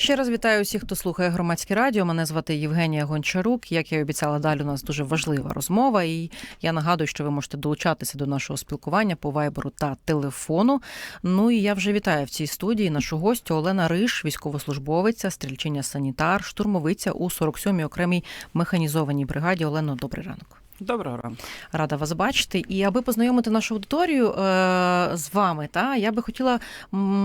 Ще раз вітаю усіх, хто слухає громадське радіо. Мене звати Євгенія Гончарук. Як я й обіцяла, далі у нас дуже важлива розмова. І я нагадую, що ви можете долучатися до нашого спілкування по вайберу та телефону. Ну і я вже вітаю в цій студії нашу гостю Олена Риш, військовослужбовиця, стрільчиня санітар, штурмовиця у 47-й окремій механізованій бригаді. Олено, добрий ранок. Доброго ранку. Рада вас бачити. І аби познайомити нашу аудиторію е, з вами, та я би хотіла,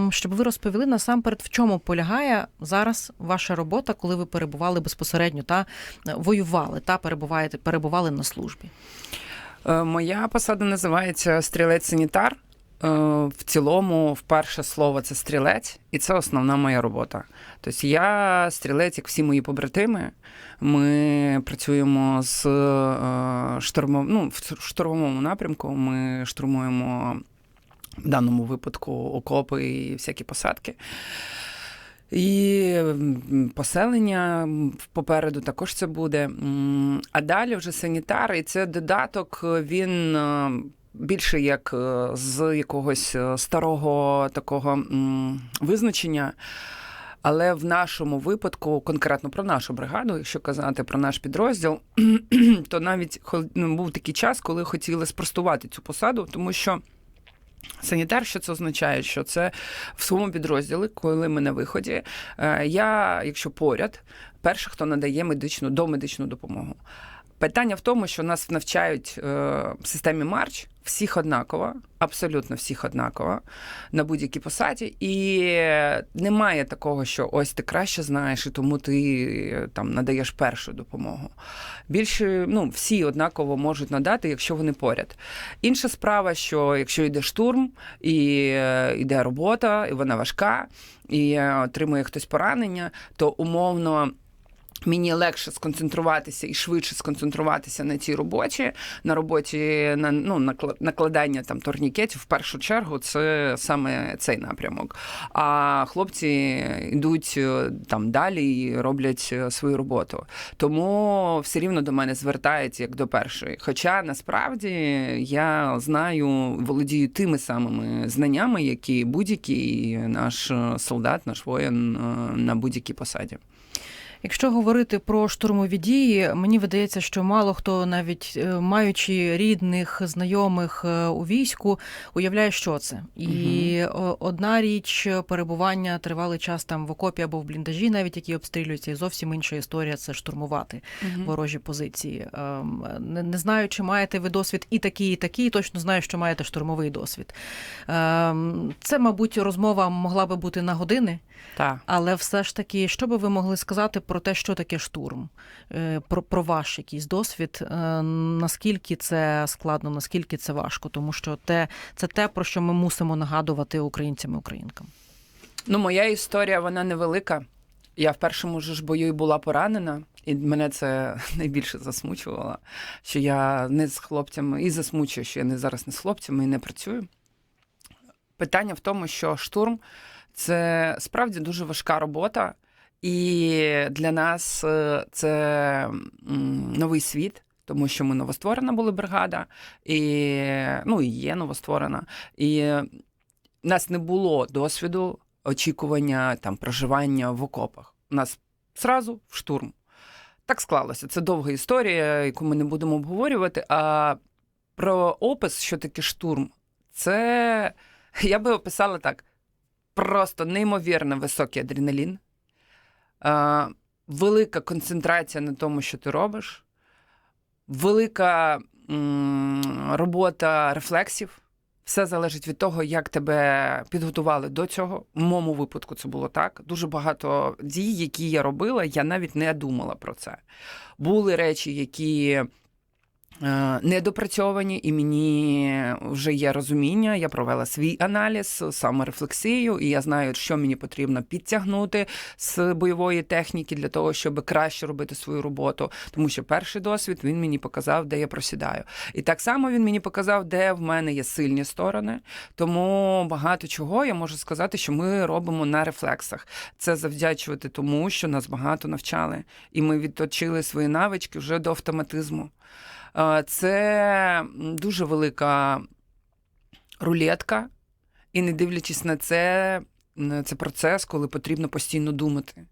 щоб ви розповіли насамперед, в чому полягає зараз ваша робота, коли ви перебували безпосередньо та е, воювали та перебуваєте, перебували на службі. Е, Моя посада називається стрілець-санітар. Е, В цілому, вперше слово це стрілець, і це основна моя робота. Тобто я стрілець, як всі мої побратими. Ми працюємо з е, штурмом, ну, в штурмовому напрямку. Ми штурмуємо в даному випадку окопи і всякі посадки. І поселення попереду також це буде. А далі вже санітар, і це додаток, він е, більше як е, з якогось е, старого такого визначення. Але в нашому випадку, конкретно про нашу бригаду, якщо казати про наш підрозділ, то навіть ну, був такий час, коли хотіли спростувати цю посаду, тому що. Санітар, що це означає? Що це в своєму підрозділі, коли ми на виході, е, я, якщо поряд, перший, хто надає медичну домедичну допомогу. Питання в тому, що нас навчають е, в системі Марч всіх однаково, абсолютно всіх однаково на будь-якій посаді, і немає такого, що ось ти краще знаєш, і тому ти е, там надаєш першу допомогу. Більше ну, всі однаково можуть надати, якщо вони поряд. Інша справа, що якщо йде штурм і е, йде робота, і вона важка, і е, отримує хтось поранення, то умовно. Мені легше сконцентруватися і швидше сконцентруватися на цій роботі. На роботі на ну, накла- накладання там турнікетів в першу чергу це саме цей напрямок. А хлопці йдуть е, там далі і роблять е, свою роботу. Тому все рівно до мене звертають як до першої. Хоча насправді я знаю, володію тими самими знаннями, які будь-який наш е, солдат, наш воїн на будь-якій посаді. Якщо говорити про штурмові дії, мені видається, що мало хто, навіть е, маючи рідних, знайомих е, у війську, уявляє, що це. І о- одна річ перебування тривалий час там в окопі або в бліндажі, навіть які обстрілюються, і зовсім інша історія це штурмувати ворожі позиції. Ем, Не, не знаю, чи маєте ви досвід і такий, і такий. Точно знаю, що маєте штурмовий досвід. Ем, Це, мабуть, розмова могла би бути на години. Так. Але все ж таки, що би ви могли сказати про те, що таке штурм, Е, про, про ваш якийсь досвід, Е, наскільки це складно, наскільки це важко, тому що те, це те, про що ми мусимо нагадувати українцям і українкам. Ну, моя історія вона невелика. Я в першому ж бою була поранена, і мене це найбільше засмучувало, що я не з хлопцями і засмучує, що я не зараз не з хлопцями і не працюю. Питання в тому, що штурм це справді дуже важка робота, і для нас е, це новий світ. Тому що ми новостворена була бригада, і ну і є новостворена. І в нас не було досвіду очікування там проживання в окопах. У нас зразу в штурм. Так склалося. Це довга історія, яку ми не будемо обговорювати. А про опис, що таке штурм, це я би описала так: просто неймовірно високий адреналін, а, велика концентрація на тому, що ти робиш, велика робота рефлексів. Все залежить від того, як тебе підготували до цього. В моєму випадку це було так. Дуже багато дій, які я робила, я навіть не думала про це. Були речі, які е, недопрацьовані, і мені вже є розуміння. Я провела свій аналіз, саморефлексію, і я знаю, що мені потрібно підтягнути з бойової техніки для того, щоб краще робити свою роботу. Тому що перший досвід він мені показав, де я просідаю. І так само він мені показав, де в мене є сильні сторони. Тому багато чого я можу сказати, що ми робимо на рефлексах. Це завдячувати тому, що нас багато навчали, і ми відточили свої навички вже до автоматизму. Е, Це дуже велика рулетка, і не дивлячись на це, це процес, коли потрібно постійно думати.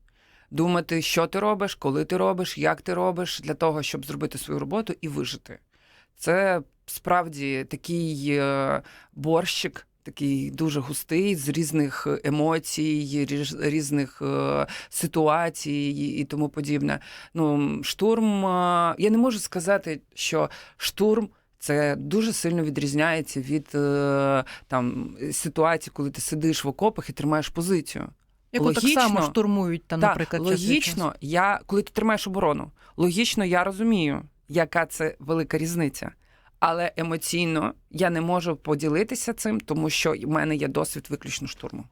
Думати, що ти робиш, коли ти робиш, як ти робиш, для того, щоб зробити свою роботу і вижити. Це справді такий е, борщик, такий дуже густий, з різних емоцій, різних е, ситуацій і тому подібне. Ну, штурм, е, я не можу сказати, що штурм. Це дуже сильно відрізняється від е, там ситуації, коли ти сидиш в окопах і тримаєш позицію. Яку так само штурмують там, наприклад, час логічно, я коли ти тримаєш оборону, логічно я розумію, яка це велика різниця. Але емоційно я не можу поділитися цим, тому що в мене є досвід виключно штурму.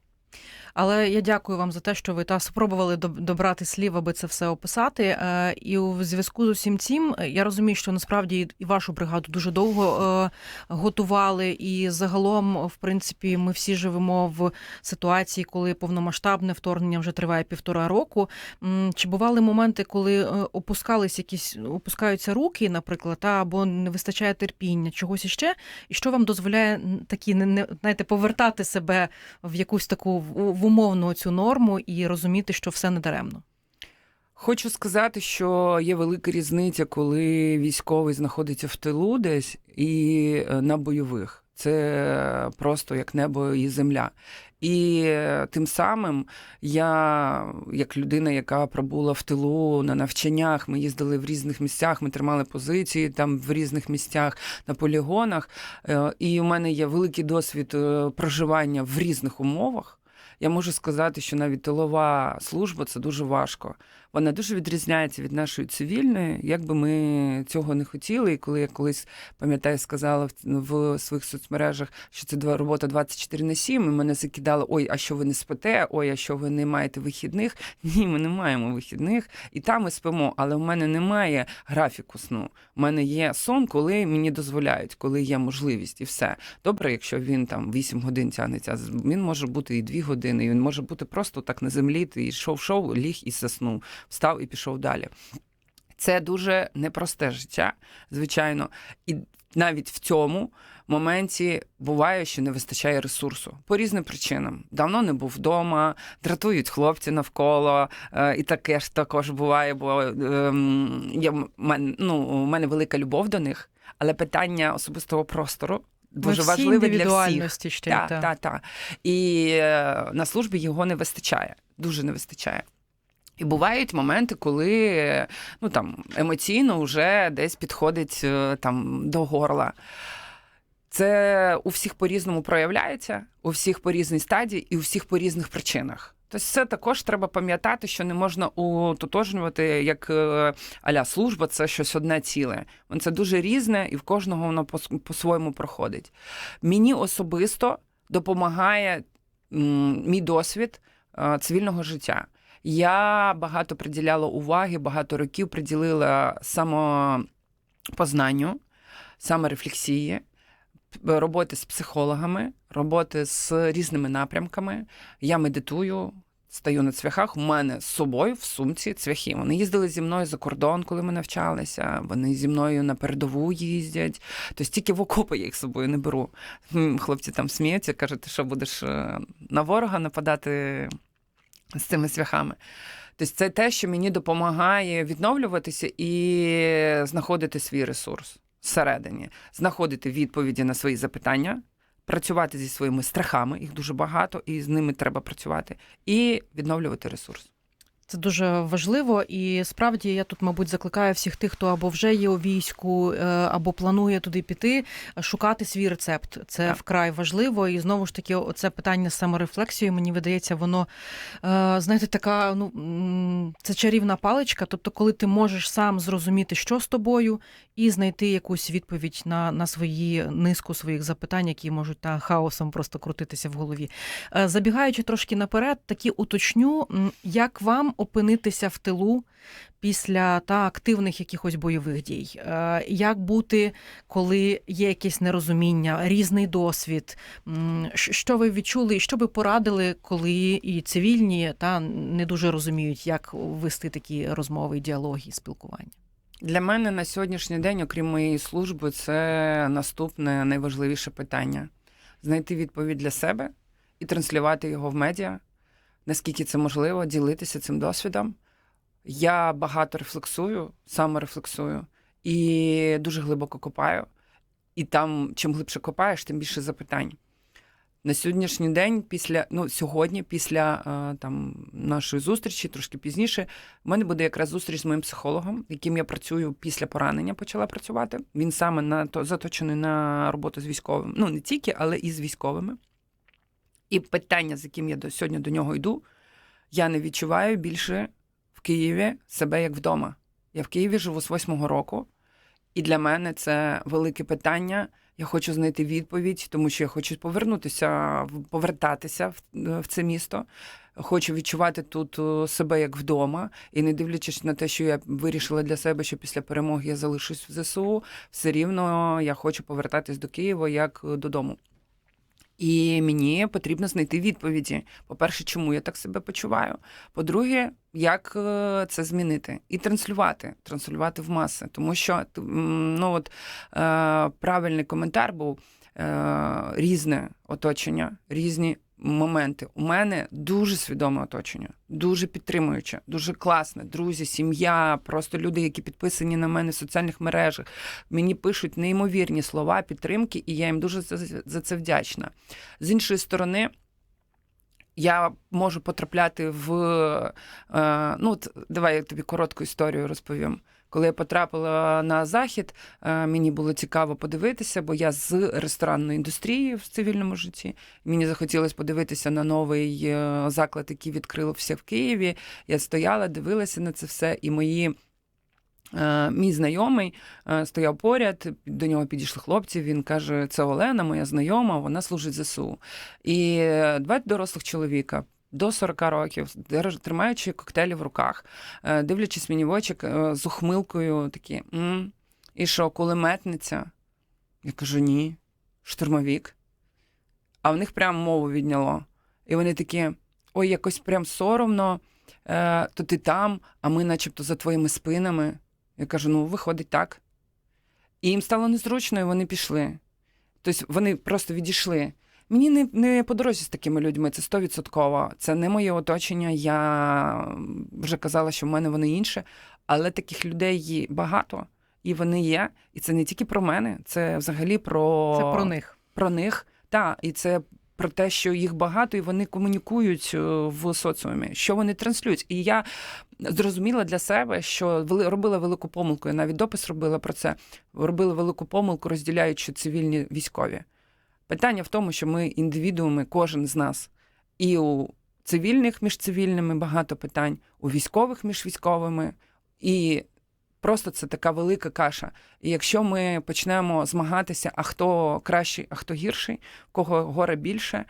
Але я дякую вам за те, що ви та спробували доб- добрати слів, аби це все описати. Е, І у зв'язку з усім цим е, я розумію, що насправді і вашу бригаду дуже довго е, готували, і загалом, в принципі, ми всі живемо в ситуації, коли повномасштабне вторгнення вже триває півтора року. Чи бували моменти, коли опускались якісь опускаються руки, наприклад, та або не вистачає терпіння, чогось іще, і що вам дозволяє такі не знаєте, повертати себе в якусь таку в, в умовну цю норму і розуміти, що все не даремно. Хочу сказати, що є велика різниця, коли військовий знаходиться в тилу десь і е, на бойових. Це просто як небо і земля. І е, тим самим я, як людина, яка пробула в тилу на навчаннях, ми їздили в різних місцях, ми тримали позиції там в різних місцях на полігонах. е, І у мене є великий досвід проживання в різних умовах. Я можу сказати, що навіть тилова служба це дуже важко. Вона дуже відрізняється від нашої цивільної, як би ми цього не хотіли. І коли я колись пам'ятаю, сказала в, в своїх соцмережах, що це робота 24 на 7, і мене закидали: ой, а що ви не спите? Ой, а що ви не маєте вихідних? Ні, ми не маємо вихідних, і там ми спимо. Але в мене немає графіку сну. У мене є сон, коли мені дозволяють, коли є можливість, і все. Добре, якщо він там 8 годин тягнеться, він може бути і 2 години, і він може бути просто так на землі. Ти йшов, шов, ліг і заснув, встав і пішов далі. Це дуже непросте життя, звичайно. І навіть в цьому моменті буває, що не вистачає ресурсу по різним причинам. Давно не був вдома, дратують хлопці навколо, е, і таке ж також буває, бо ем, я, ну, у мене велика любов до них, але питання особистого простору дуже важливе для всіх. ще й Так, та. так, так. І е, на службі його не вистачає, дуже не вистачає. І бувають моменти, коли ну там емоційно вже десь підходить е, там до горла. Це у всіх по-різному проявляється, у всіх по різній стадії і у всіх по різних причинах. Тобто це також треба пам'ятати, що не можна утотожнювати, як е, аля служба, це щось одне ціле. Це дуже різне, і в кожного воно по- по-своєму проходить. Мені особисто допомагає мій досвід е, цивільного життя. Я багато приділяла уваги, багато років приділила самопознанню, саморефлексії, роботи з психологами, роботи з різними напрямками. Я медитую. Стаю на цвяхах. У мене з собою в сумці цвяхи. Вони їздили зі мною за кордон, коли ми навчалися. Вони зі мною на передову їздять. Тобто тільки в окопи я їх з собою не беру. Хлопці там сміються, кажуть, що будеш е, на ворога нападати з цими цвяхами. Тобто це те, що мені допомагає відновлюватися і знаходити свій ресурс всередині, знаходити відповіді на свої запитання, працювати зі своїми страхами, їх дуже багато, і з ними треба працювати, і відновлювати ресурс. Це дуже важливо, і справді я тут, мабуть, закликаю всіх тих, хто або вже є у війську, е, або планує туди піти, шукати свій рецепт. Це Так. вкрай важливо. І знову ж таки, оце питання з саморефлексією, мені видається, воно е, знаєте, така ну це чарівна паличка. Тобто, коли ти можеш сам зрозуміти, що з тобою, і знайти якусь відповідь на, на свої низку своїх запитань, які можуть та хаосом просто крутитися в голові. Е, Забігаючи трошки наперед, такі уточню, як вам опинитися в тилу після та активних якихось бойових дій? Е, Як бути, коли є якесь нерозуміння, різний досвід? Що ви відчули, і що би порадили, коли і цивільні та не дуже розуміють, як вести такі розмови, діалоги, спілкування? Для мене на сьогоднішній день, окрім моєї служби, це наступне найважливіше питання: знайти відповідь для себе і транслювати його в медіа, наскільки це можливо, ділитися цим досвідом. Я багато рефлексую, саморефлексую і дуже глибоко копаю. І там, чим глибше копаєш, тим більше запитань. На сьогоднішній день, після ну сьогодні, після е, там нашої зустрічі, трошки пізніше, у мене буде якраз зустріч з моїм психологом, яким я працюю після поранення, почала працювати. Він саме на то заточений на роботу з військовими. Ну не тільки, але і з військовими. І питання, з яким я до сьогодні до нього йду, я не відчуваю більше в Києві себе як вдома. Я в Києві живу з восьмого року, і для мене це велике питання. Я хочу знайти відповідь, тому що я хочу повернутися, повертатися в, в це місто. Хочу відчувати тут е, себе як вдома, і не дивлячись на те, що я вирішила для себе, що після перемоги я залишусь в ЗСУ, все рівно я хочу повертатись до Києва як е, додому. І мені потрібно знайти відповіді. По-перше, чому я так себе почуваю. По-друге, як е, це змінити і транслювати, транслювати в маси. Тому що ну от е, правильний коментар був е, різне оточення, різні моменти. У мене дуже свідоме оточення, дуже підтримуюче, дуже класне. Друзі, сім'я, просто люди, які підписані на мене в соціальних мережах. Мені пишуть неймовірні слова підтримки, і я їм дуже за, це вдячна. З іншої сторони. Я можу потрапляти в е, ну давай я тобі коротку історію розповім. Коли я потрапила на захід, е, мені було цікаво подивитися, бо я з ресторанної індустрії в цивільному житті. Мені захотілося подивитися на новий е, заклад, який відкрився в Києві. Я стояла, дивилася на це все, і мої. Е, Мій знайомий стояв поряд, до нього підійшли хлопці. Він каже: це Олена, моя знайома, вона служить ЗСУ. І два дорослих чоловіка. До 40 років, тримаючи коктейлі в руках, е, дивлячись мені в очі е, з ухмилкою, такі М, і що, кулеметниця? Я кажу, ні, штурмовік. А в них прям мову відняло. І вони такі: ой, якось прям соромно, е, то ти там, а ми, начебто, за твоїми спинами. Я кажу: ну, виходить так. І їм стало незручно, і вони пішли. Тобто вони просто відійшли. Мені не, не по дорозі з такими людьми, це стовідсотково. Це не моє оточення. Я вже казала, що в мене вони інше, але таких людей багато, і вони є. І це не тільки про мене, це взагалі про, Це про них. про них. Так, і це про те, що їх багато, і вони комунікують е, в соціумі, що вони транслюють. І я зрозуміла для себе, що робила велику помилку. Я навіть допис робила про це. Робила велику помилку, розділяючи цивільні військові. Питання в тому, що ми індивідууми, кожен з нас, і у цивільних між цивільними багато питань, у військових між військовими, і просто це така велика каша. І якщо ми почнемо змагатися, а хто кращий, а хто гірший, в кого горе більше,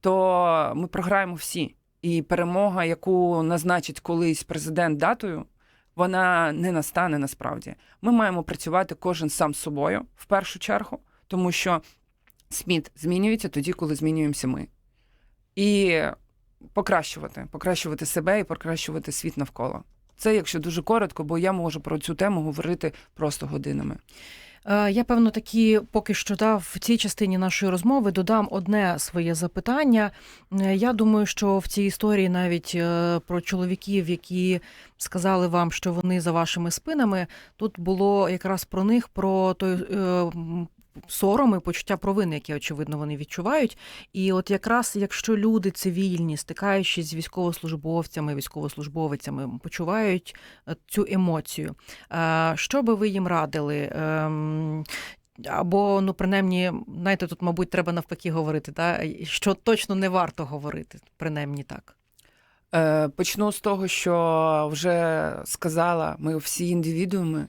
то ми програємо всі. І перемога, яку назначить колись президент датою, вона не настане насправді. Ми маємо працювати кожен сам з собою в першу чергу, тому що світ змінюється тоді, коли змінюємося ми. І покращувати, покращувати себе і покращувати світ навколо. Це якщо дуже коротко, бо я можу про цю тему говорити просто годинами. Е, Я певно такі поки що да, в цій частині нашої розмови додам одне своє запитання. Е, Я думаю, що в цій історії навіть е, про чоловіків, які сказали вам, що вони за вашими спинами, тут було якраз про них, про той сором і почуття провини, які очевидно вони відчувають. І от якраз якщо люди цивільні, стикаючись з військовослужбовцями, військовослужбовицями, почувають е, цю емоцію. Е, Що би ви їм радили? Ем, Або, ну, принаймні, знаєте, тут, мабуть, треба навпаки говорити, та? що точно не варто говорити, принаймні так. Е, Почну з того, що вже сказала, ми всі індивідууми,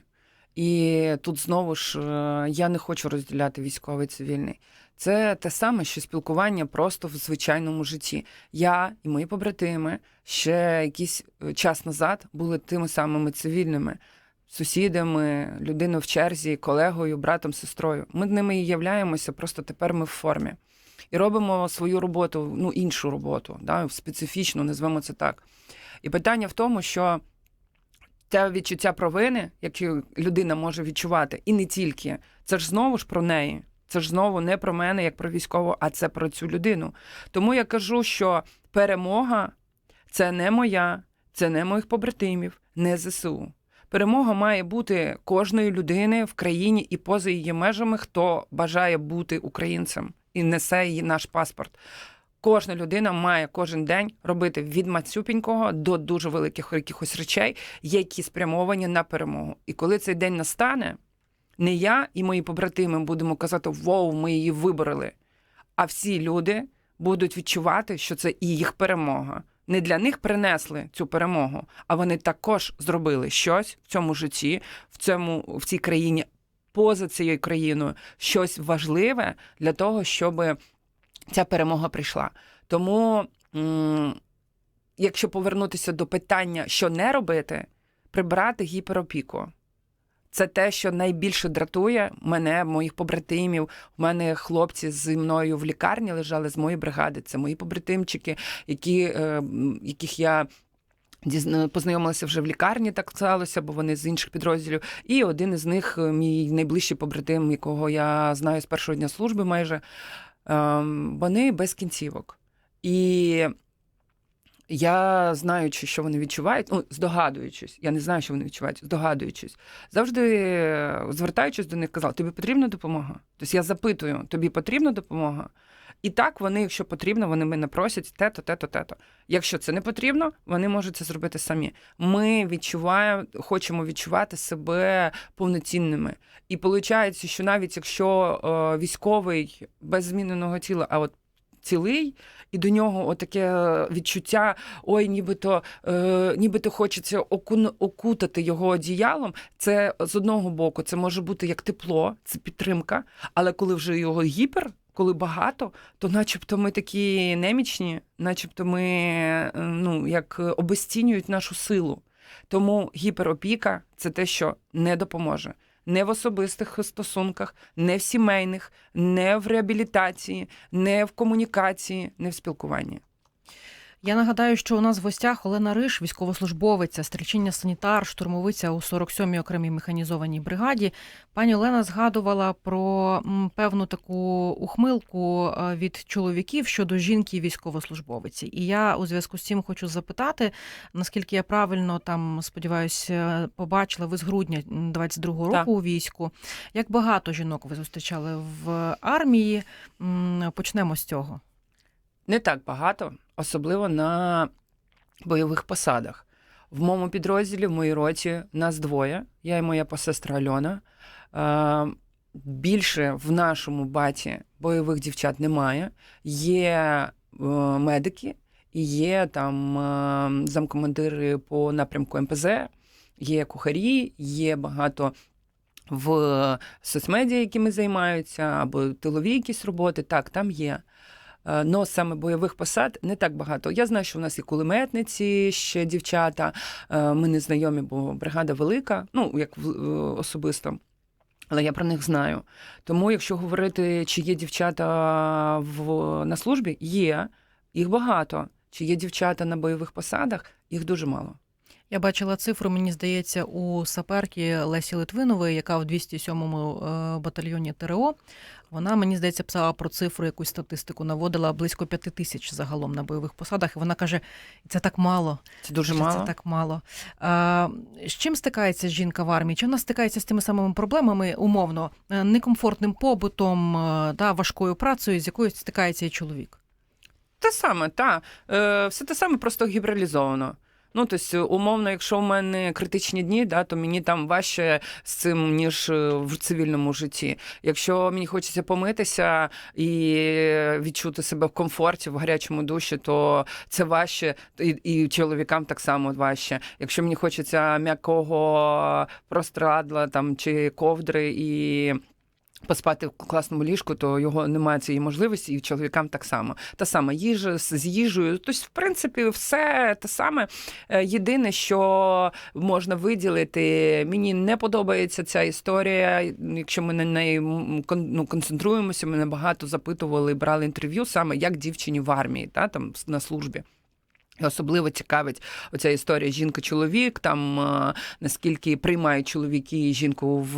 І тут знову ж е, я не хочу розділяти військовий цивільний. Це те саме, що спілкування просто в звичайному житті. Я і мої побратими ще якийсь е, час назад були тими самими цивільними сусідами, людиною в черзі, колегою, братом, сестрою. Ми ними і являємося, просто тепер ми в формі. І робимо свою роботу, ну іншу роботу, да, специфічну, назвемо це так. І питання в тому, що те відчуття провини, яке людина може відчувати, і не тільки, це ж знову ж про неї. Це ж знову не про мене, як про військову, а це про цю людину. Тому я кажу, що перемога це не моя, це не моїх побратимів, не ЗСУ. Перемога має бути кожної людини в країні і поза її межами, хто бажає бути українцем і несе її наш паспорт. Кожна людина має кожен день робити від мацюпінького до дуже великих якихось речей, які спрямовані на перемогу. І коли цей день настане, не я і мої побратими будемо казати Воу, ми її вибороли. А всі люди будуть відчувати, що це і їх перемога. Не для них принесли цю перемогу, а вони також зробили щось в цьому житті, в цьому в цій країні, поза цією країною, щось важливе для того, щоб ця перемога прийшла. Тому, якщо повернутися до питання, що не робити, прибрати гіперопіку. Це те, що найбільше дратує мене, моїх побратимів. У мене хлопці зі мною в лікарні лежали з моєї бригади. Це мої побратимчики, які, е, яких я. Познайомилася вже в лікарні, так сталося, бо вони з інших підрозділів. І один із них, е, мій найближчий побратим, якого я знаю з першого дня служби, майже вони без кінцівок. І я, знаючи, що вони відчувають, ну, здогадуючись, я не знаю, що вони відчувають, здогадуючись, завжди е, звертаючись до них, казала, тобі потрібна допомога? Тобто я запитую, тобі потрібна допомога? І так вони, якщо потрібно, вони мене просять те-то, те-то, те-то. Якщо це не потрібно, вони можуть це зробити самі. Ми відчуваємо, хочемо відчувати себе повноцінними. І виходить, що навіть якщо е, військовий без зміненого тіла, а от цілий, і до нього отаке відчуття: ой, нібито, е, нібито хочеться окун, окутати його одіялом. Це з одного боку, це може бути як тепло, це підтримка. Але коли вже його гіпер, коли багато, то начебто ми такі немічні, начебто ми е, ну, як обесцінюють нашу силу. Тому гіперопіка це те, що не допоможе. Не в особистих стосунках, не в сімейних, не в реабілітації, не в комунікації, не в спілкуванні. Я нагадаю, що у нас в гостях Олена Риш, військовослужбовиця, стрільчиння санітар, штурмовиця у 47-й окремій механізованій бригаді. Пані Олена згадувала про певну таку ухмилку е, від чоловіків щодо жінки військовослужбовиці. І я у зв'язку з цим хочу запитати, наскільки я правильно там сподіваюся, побачила ви з грудня 22-го року Так. у війську. Як багато жінок ви зустрічали в армії? Почнемо з цього. Не так багато, особливо на бойових посадах. В моєму підрозділі, в моїй роті, нас двоє. Я і моя посестра Альона. Більше в нашому баті бойових дівчат немає. Є е, медики, і є там е, замкомандири по напрямку МПЗ, є кухарі, є багато в соцмедіа, якими займаються, або тилові якісь роботи. Так, там є. Е, Но саме бойових посад не так багато. Я знаю, що у нас і кулеметниці, ще дівчата. Е, Ми не знайомі, бо бригада велика, ну як в- е, особисто. Але я про них знаю. Тому, якщо говорити, чи є дівчата в, на службі, є, їх багато. Чи є дівчата на бойових посадах, їх дуже мало. Я бачила цифру, мені здається, у саперки Лесі Литвинової, яка в 207-му е, батальйоні ТРО. Вона, мені здається, писала про цифру, якусь статистику наводила близько п'яти тисяч загалом на бойових посадах. І вона каже, це так мало. Це дуже Каже, мало. Це так мало. А, з чим стикається жінка в армії? Чи вона стикається з тими самими проблемами, умовно, е, некомфортним побутом, е, да, важкою працею, з якою стикається і чоловік? Те саме, та. Е, все те саме, просто гібралізовано. Ну, тобто, умовно, якщо в мене критичні дні, да, то мені там важче з цим, ніж е, в цивільному житті. Якщо мені хочеться помитися і відчути себе в комфорті в гарячому душі, то це важче, і, і чоловікам так само важче. Якщо мені хочеться м'якого прострадла там чи ковдри і. Поспати в класному ліжку, то його немає цієї можливості, і чоловікам так само. Та сама їжа з їжею. Тобто, в принципі, все те саме. Е, Єдине, що можна виділити, мені не подобається ця історія. Якщо ми на неї ну, концентруємося, мене багато запитували, брали інтерв'ю саме як дівчині в армії, та там на службі. І Особливо цікавить оця історія жінка-чоловік, там е, наскільки приймають чоловіки жінку в,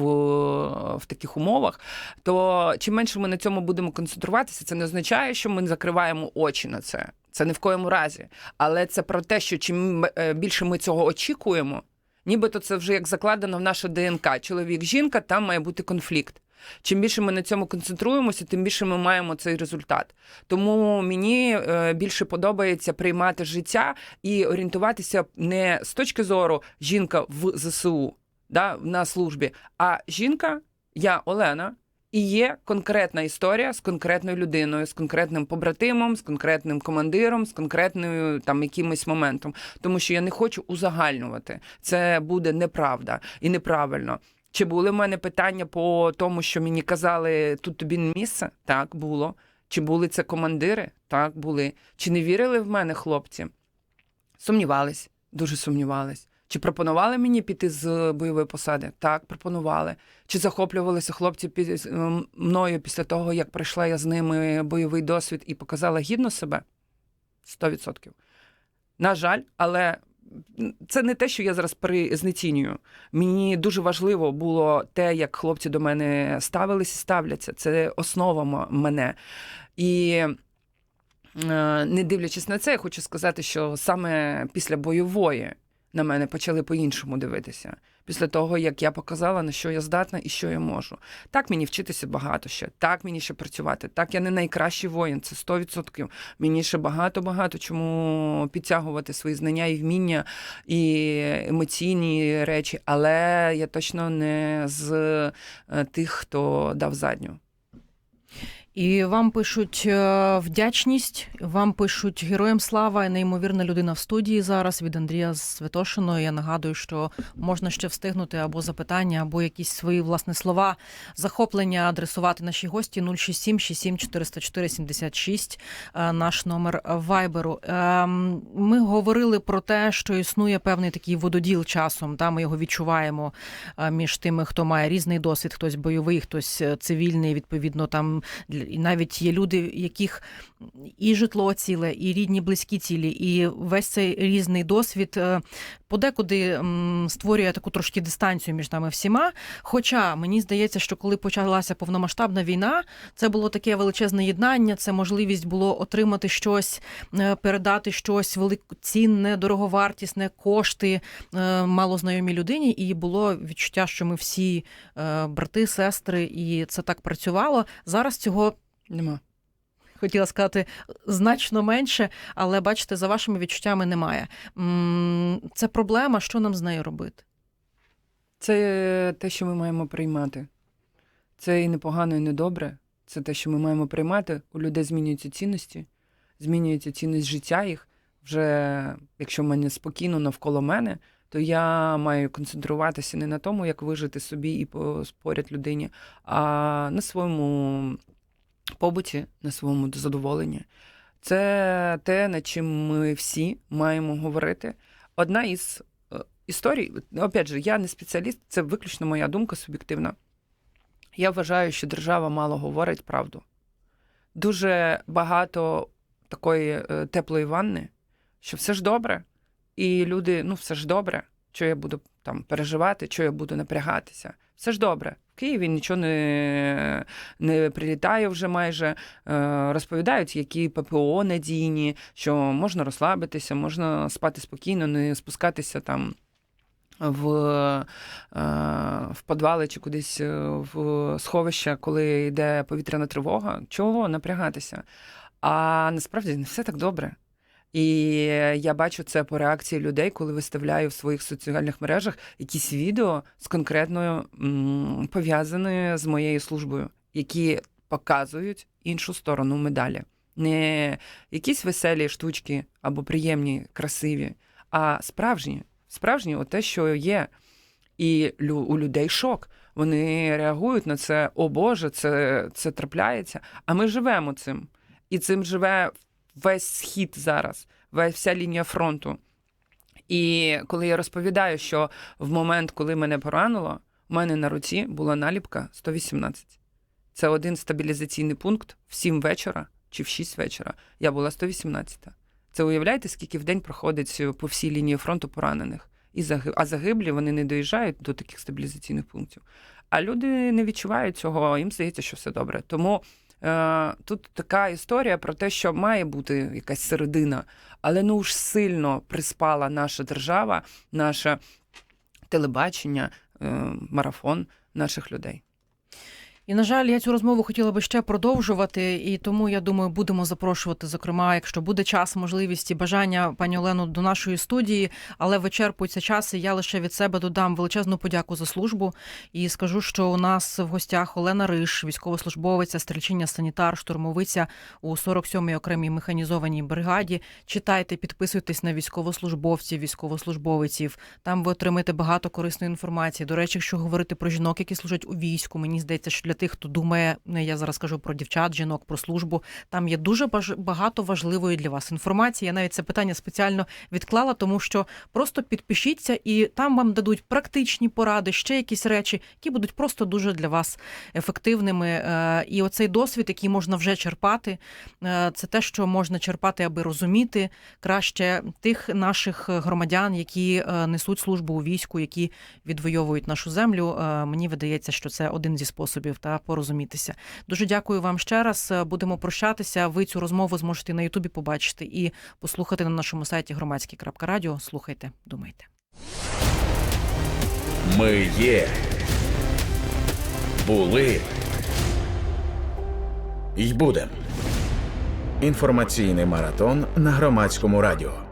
в таких умовах. То чим менше ми на цьому будемо концентруватися, це не означає, що ми закриваємо очі на це. Це ні в коєму разі. Але це про те, що чим е, більше ми цього очікуємо, нібито це вже як закладено в наше ДНК. Чоловік, жінка, там має бути конфлікт. Чим більше ми на цьому концентруємося, тим більше ми маємо цей результат. Тому мені е, більше подобається приймати життя і орієнтуватися не з точки зору жінка в ЗСУ да, на службі, а жінка, я Олена. І є конкретна історія з конкретною людиною, з конкретним побратимом, з конкретним командиром, з конкретною там якимось моментом. Тому що я не хочу узагальнювати. Це буде неправда і неправильно. Чи були в мене питання по тому, що мені казали, тут тобі не місце? Так, було. Чи були це командири? Так, були. Чи не вірили в мене хлопці? Сумнівались, дуже сумнівались. Чи пропонували мені піти з бойової посади? Так, пропонували. Чи захоплювалися хлопці пі- м, мною після того, як пройшла я з ними бойовий досвід і показала гідно себе? 100%. На жаль, але це не те, що я зараз при- знецінюю. Мені дуже важливо було те, як хлопці до мене ставились і ставляться. Це основа мене. І е, не дивлячись на це, я хочу сказати, що саме після бойової на мене почали по-іншому дивитися. Після того, як я показала, на що я здатна і що я можу. Так мені вчитися багато ще, так мені ще працювати. Так, я не найкращий воїн, це 100%. Мені ще багато-багато чому підтягувати свої знання і вміння, і емоційні речі, але я точно не з е, тих, хто дав задню. І вам пишуть е, вдячність, вам пишуть героям слава, неймовірна людина в студії зараз від Андрія Святошиного. Я нагадую, що можна ще встигнути або запитання, або якісь свої власне слова, захоплення адресувати нашій гості 067 67 404 76, е, наш номер вайберу. Ем, Ми говорили про те, що існує певний такий вододіл часом. Та ми його відчуваємо е, між тими, хто має різний досвід, хтось бойовий, хтось е, цивільний. Відповідно, там і навіть є люди, яких і житло ціле, і рідні близькі цілі, і весь цей різний досвід е, подекуди створює таку трошки дистанцію між нами всіма. Хоча мені здається, що коли почалася повномасштабна війна, це було таке величезне єднання, це можливість було отримати щось, е, передати щось великоцінне, дороговартісне, кошти е, малознайомій людині, і було відчуття, що ми всі брати, сестри, і це так працювало. Зараз цього Нема. Хотіла сказати значно менше, але бачите, за вашими відчуттями немає. Це проблема, що нам з нею робити? Це те, що ми маємо приймати. Це і непогано, і недобре. Це те, що ми маємо приймати. У людей змінюються цінності, змінюється цінність життя їх. Вже якщо в мене спокійно навколо мене, то я маю концентруватися не на тому, як вижити собі і по- поряд людині, а на своєму побуті, на своєму задоволенні. Це те, над чим ми всі маємо говорити. Одна із е, історій, опять же, я не спеціаліст, це виключно моя думка суб'єктивна. Я вважаю, що держава мало говорить правду. Дуже багато такої е, теплої ванни, що все ж добре, і люди, ну, все ж добре, що я буду там переживати, що я буду напрягатися. Все ж добре. Києві нічого не, не прилітає вже майже. Е, розповідають, які ППО надійні, що можна розслабитися, можна спати спокійно, не спускатися там в, е, в підвали чи кудись е, в сховище, коли йде повітряна тривога. Чого напрягатися? А насправді не все так добре. І я бачу це по реакції людей, коли виставляю в своїх соціальних мережах якісь відео з конкретною пов'язаною з моєю службою, які показують іншу сторону медалі. Не якісь веселі штучки або приємні, красиві, а справжні. Справжні, от те, що є. І у людей шок. Вони реагують на це, о Боже, це, це трапляється. А ми живемо цим. І цим живе весь схід зараз, весь вся лінія фронту. І коли я розповідаю, що в момент, коли мене поранило, у мене на руці була наліпка 118. Це один стабілізаційний пункт в 7 вечора чи в 6 вечора. Я була 118. Це уявляєте, скільки в день проходить по всій лінії фронту поранених. І загиб... А загиблі вони не доїжджають до таких стабілізаційних пунктів. А люди не відчувають цього, їм здається, що все добре. Тому е, тут така історія про те, що має бути якась середина, але ну ж сильно приспала наша держава, наше телебачення, е, марафон наших людей. І на жаль, я цю розмову хотіла би ще продовжувати, і тому я думаю, будемо запрошувати, зокрема, якщо буде час, можливість і бажання пані Олену до нашої студії, але вичерпується час. І я лише від себе додам величезну подяку за службу і скажу, що у нас в гостях Олена Риш, військовослужбовиця, стрільчиня санітар, штурмовиця у 47-й окремій механізованій бригаді. Читайте, підписуйтесь на військовослужбовців, військовослужбовиців. Там ви отримаєте багато корисної інформації. До речі, якщо говорити про жінок, які служать у війську, мені здається, що для тих, хто думає, я зараз кажу про дівчат, жінок, про службу. Там є дуже багато важливої для вас інформації. Я навіть це питання спеціально відклала, тому що просто підпишіться, і там вам дадуть практичні поради, ще якісь речі, які будуть просто дуже для вас ефективними. Е, І оцей досвід, який можна вже черпати, е, це те, що можна черпати, аби розуміти краще тих наших громадян, які е, несуть службу у війську, які відвоюють нашу землю. Мені видається, що це один зі способів та порозумітися. Дуже дякую вам ще раз. Будемо прощатися. Ви цю розмову зможете на Ютубі побачити і послухати на нашому сайті громадський.радіо. Слухайте, думайте. Ми є. Були. й будем. Інформаційний маратон на громадському радіо.